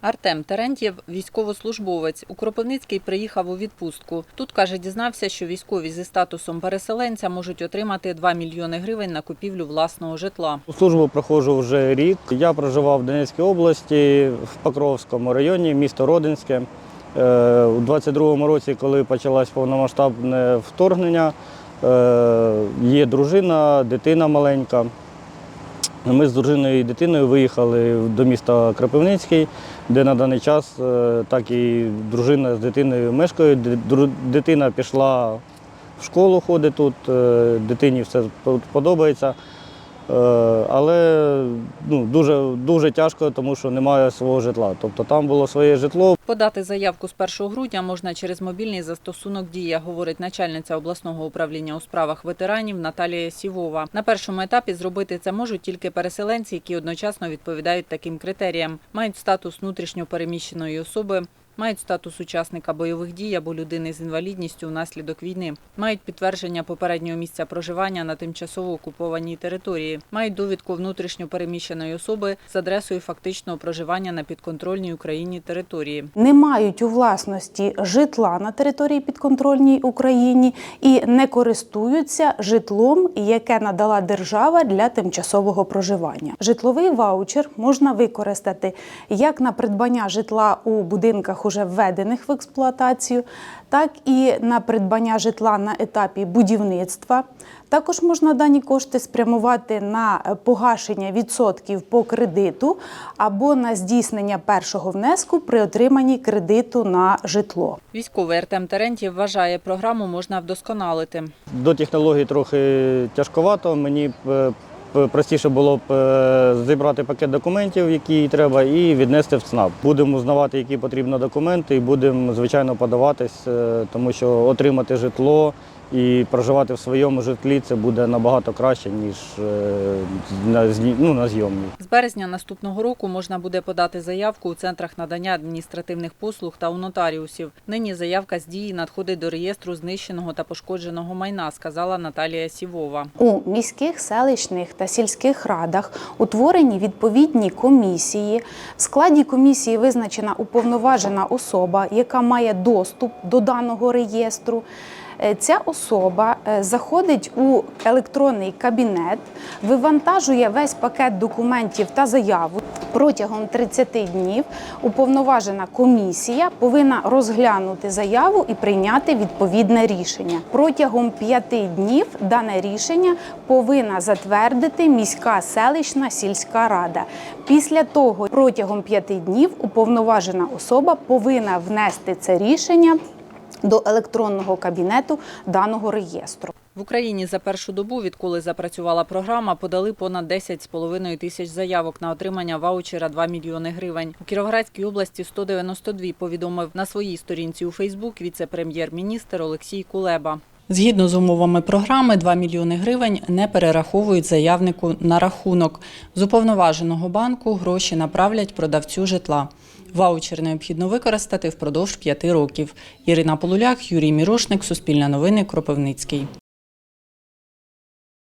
Артем Терентьєв – військовослужбовець. У Кропивницький приїхав у відпустку. Тут, каже, дізнався, що військові зі статусом переселенця можуть отримати 2 мільйони гривень на купівлю власного житла. Службу проходжу вже рік. Я проживав в Донецькій області, в Покровському районі, місто Родинське. Е, У 22-му році, коли почалось повномасштабне вторгнення, е, є дружина, дитина маленька. Ми з дружиною і дитиною виїхали до міста Кропивницький, де на даний час е, так і дружина з дитиною мешкає. Дитина пішла в школу, ходить тут, е, дитині все подобається. Е, Але ну, дуже, дуже тяжко, тому що немає свого житла. Тобто там було своє житло, Подати заявку з 1 грудня можна через мобільний застосунок «Дія», говорить начальниця обласного управління у справах ветеранів Наталія Сівова. На першому етапі зробити це можуть тільки переселенці, які одночасно відповідають таким критеріям. Мають статус внутрішньо переміщеної особи, мають статус учасника бойових дій або людини з інвалідністю внаслідок війни, мають підтвердження попереднього місця проживання на тимчасово окупованій території, мають довідку внутрішньо переміщеної особи з адресою фактичного проживання на підконтрольній Україні території. не мають у власності житла на території підконтрольній Україні і не користуються житлом, яке надала держава для тимчасового проживання. Житловий ваучер можна використати як на придбання житла у будинках, уже введених в експлуатацію, так і на придбання житла на етапі будівництва. Також можна дані кошти спрямувати на погашення відсотків по кредиту або на здійснення першого внеску при отриманні кредиту на житло. Військовий Артем Терентьєв вважає, програму можна вдосконалити. До технологій трохи тяжковато. Мені е, простіше було б е, зібрати пакет документів, які треба, і віднести в ЦНАП. Будемо узнавати, які потрібні документи, і будемо звичайно подаватись, е, тому що отримати житло і проживати в своєму житлі це буде набагато краще ніж е, на ну, на зйомній. З березня наступного року можна буде подати заявку у центрах надання адміністративних послуг та у нотаріусів. Нині заявка з дії надходить до реєстру знищеного та пошкодженого майна, сказала Наталія Сівова. У міських, селищних та сільських радах утворені відповідні комісії. В складі комісії визначена уповноважена особа, яка має доступ до даного реєстру. Е, Ця особа е, заходить у електронний кабінет, вивантажує весь пакет документів та заяву. Протягом 30 днів уповноважена комісія повинна розглянути заяву і прийняти відповідне рішення. Протягом 5 днів дане рішення повинна затвердити міська селищна сільська рада. Після того, протягом 5 днів, уповноважена особа повинна внести це рішення до електронного кабінету даного реєстру. В Україні за першу добу, відколи запрацювала програма, подали понад 10,5 тисяч заявок на отримання ваучера 2 мільйони гривень. У Кіровоградській області 192, повідомив на своїй сторінці у Фейсбук віце-прем'єр-міністр Олексій Кулеба. Згідно з умовами програми, 2 мільйони гривень не перераховують заявнику на рахунок. З уповноваженого банку гроші направлять продавцю житла. Ваучер необхідно використати впродовж п'яти років. Ірина Полуляк, Юрій Мірошник, Суспільне новини, Кропивницький.